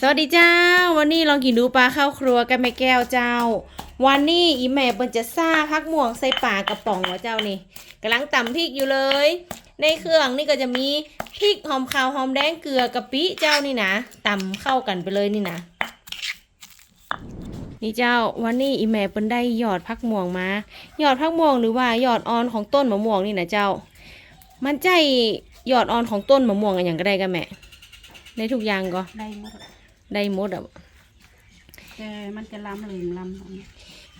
สวัสดีเจ้า วันนี้ลองกินดูปลาข้าวครัวกันแม่แก้วเจ้า วันนี้อีแม่เปิ้นจะซ่าพักม่วงใส่ปลากระป๋องวะเจ้านี่กำลังตำพริกอยู่เลย ในเครื่องนี่ก็จะมีพริกหอมขาวหอมแดงเกลือกะปิเจ้านี่นะตำเข้ากันไปเลยนี่นะนี่เจ้าวันนี้อีแม่เปิ้นได้หยอดพักม่วงมาหยอดพักม่วงหรือว่าหยอดอ่อนของต้นมะม่วงนี่นะเจ้า มันใจหยอดอ่อนของต้นมะม่วงอะไรอย่างก็ได้กันแม่ได้ทุกอย่างก็ได้หมด ได้หมดอะแต่มันจะล้ำลืมล้ำของ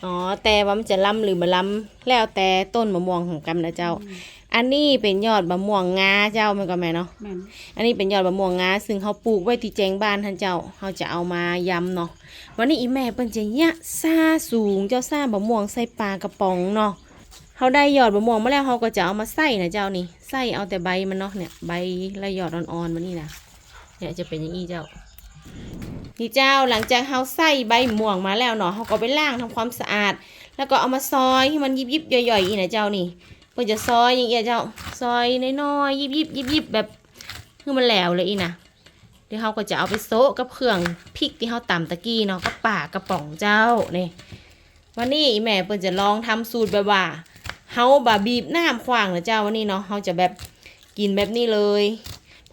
อ๋อ แต่ว่ามันจะล้ำหรือบ่ล้ำแล้วแต่ต้นมะม่วงของกำนะเจ้า อันนี้เป็นยอดมะม่วงงาเจ้าแมันก็แม่เนาะแม่นอันนี้เป็นยอดมะม่วงงาซึ่งเขาปลูกไว้ที่แจงบ้านท่านเจ้าเขาจะเอามายำเนาะวันนี้อีแม่เปิ้นจะยะซาสูงเจ้าซ่ามะม่วงใส่ปลากระป๋องเนาะเขาได้ยอดมะม่วงมาแล้วเขาก็จะเอามาใส่นะเจ้านี่ใส่เอาแต่ใบมันเนาะเนี่ยใบและยอดอ่อนๆมันนี่นะเนี่ยจะเป็นอย่างนี้เจ้า นี่เจ้าหลังจากเขาใส่ใบม่วงมาแล้วเนาะเขาก็ไปล้างทำความสะอาด แล้วก็เอามาซอยให้มันยิบยิบย่อยๆอีนะเจ้านี่เพื่อจะซอยอย่างเงี้ยเจ้าซอยน้อยๆยิบยิบยิบยิบแบบคือมันแหลวเลยอีนะเดี๋ยวเขาก็จะเอาไปโซะกับเครื่องพริกที่เขาตำตะกี้เนาะกับปากระป๋องเจ้านี่วันนี้แม่เปิ้นจะลองทำสูตรแบบว่าเฮาบาบีบน้ำขวางนะเจ้าวันนี้เนาะเฮาจะแบบกินแบบนี้เลย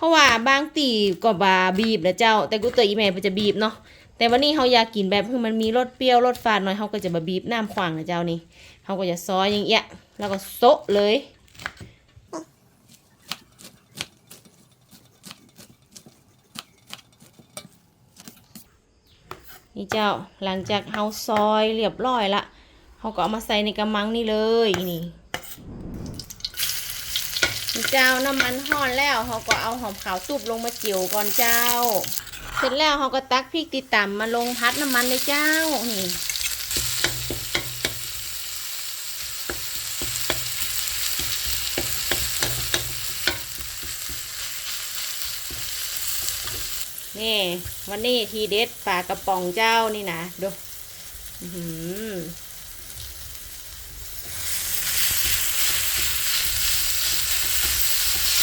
ราะว่าบางตีก็บาบีบนะเจ้า แต่กูเตยอีแม่เปิ้นจะบีบเนาะแต่วันนี้เขาอยากกินแบบคือมันมีรสเปรี้ยวรสฝาดหน่อยเขาก็จะมาบีบน้ำขวางนะเจ้านี่เขาก็จะซอยอย่างเงี้ยแล้วก็โซะเลยนี่เจ้าหลังจากเขาซอยเรียบร้อยละเขาก็เอามาใส่ในกระมังนี่เลยนี่ เจ้าน้ำมันห่อนแล้วเขาก็เอาหอมขาวตุบลงมาเจียวก่อนเจ้า เสร็จแล้วเขาก็ตักพริกติดต่ำมาลงพัดน้ำมันเลยเจ้านี่นี่วันนี้ทีเด็ดปลากระป๋องเจ้านี่นะดูอื้อหือ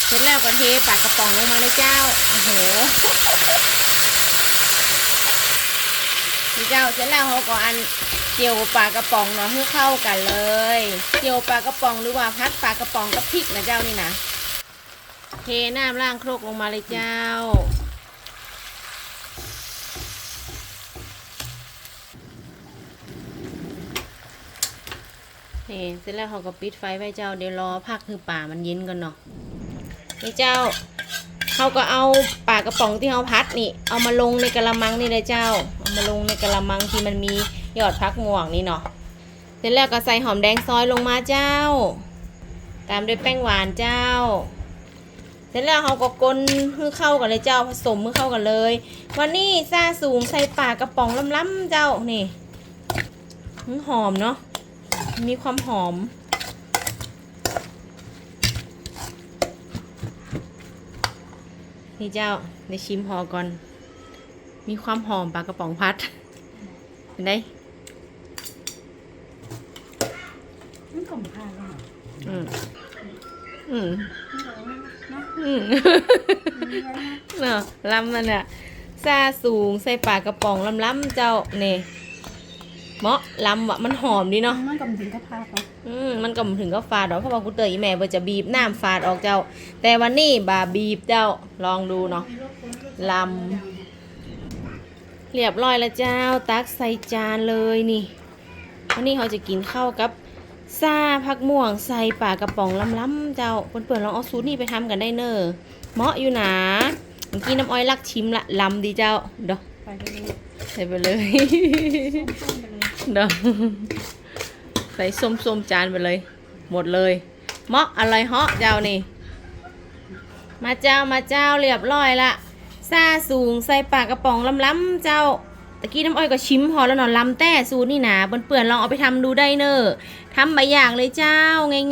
เสร็จแล้วก็เทปลากระป๋องลงมาเลยเจ้า โอ้โหเจ้าเสร็จแล้วเขาก็อันเจียวปลากระป๋องเนาะให้เข้ากันเลย เจียวปลากระป๋องหรือว่าพัดปลากระป๋องกับพริกนะเจ้านี่นะเทน้ำล่างโครกลงมาเลยเจ้า นี่เสร็จแล้วเขาก็ปิดไฟไว้เจ้าเดี๋ยวรอพักคือป่ามันเย็นก่อนเนาะ นี่เจ้าเขาก็เอาปากกระป๋องที่เขาพัดนี่ เอามาลงในกระมังนี่เลยเจ้า เอามาลงในกระมังที่มันมียอดพักม่วงนี่เนาะ เสร็จแล้วก็ใส่หอมแดงซอยลงมาเจ้า ตามด้วยแป้งหวานเจ้า เสร็จแล้วเขาก็กลนให้เข้ากันเลยเจ้า ผสมให้เข้ากันเลย วันนี้ซาสูงใส่ปากกระป๋องล้ำๆเจ้านี่หอมเนาะ มีความหอม นี่เจ้าในชิมหอก่อน มีความหอมปลากระป๋องพัดเห็นไหมมันก็ผ่านแล้วอืมอืมเนาะอืมเนาะลำมันอะซาสูงใส่ปลากระป๋องล้ำๆเจ้าเนี่ยเหมาะลำอะมันหอมดีเนาะมันก็ถึงก็ผ่านเนาะ อืมมันก็บ่ถึงก็ฟาดหรอกเพราะว่ากูเตยอีแม่บ่จะบีบน้ำฟาดออกเจ้า แต่วันนี้บาบีบเจ้าลองดูเนาะลำเรียบร้อยแล้วเจ้า ตักใส่จานเลยนี่วันนี้เขาจะกินข้าวกับซาผักม่วงใส่ปลากระป๋องล้ำๆเจ้าเปิดๆลองเอาสูตรนี้ไปทำกันได้เนอะเหมาะอยู่นะเมื่อกี้น้ำอ้อยรักชิมละลำดีเจ้าเดอไปเลยใส่ไปเลยต้มไปเลยเดอ ใส่ส้มๆจานไปเลย หมดเลยมาะอร่อยเหาะเจ้านี่ มาเจ้ามาเจ้าเรียบร้อยละซาสูงใส่ปากกระป๋องล้ำๆเจ้าตะกี้น้ำอ้อยก็ชิมพอแล้วหนอนลำแต่สูตรนี่นะเปื่อนๆลองเอาไปทำดูได้เนอะทำใบอย่างเลยเจ้า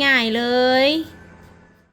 ง่าย ๆเลย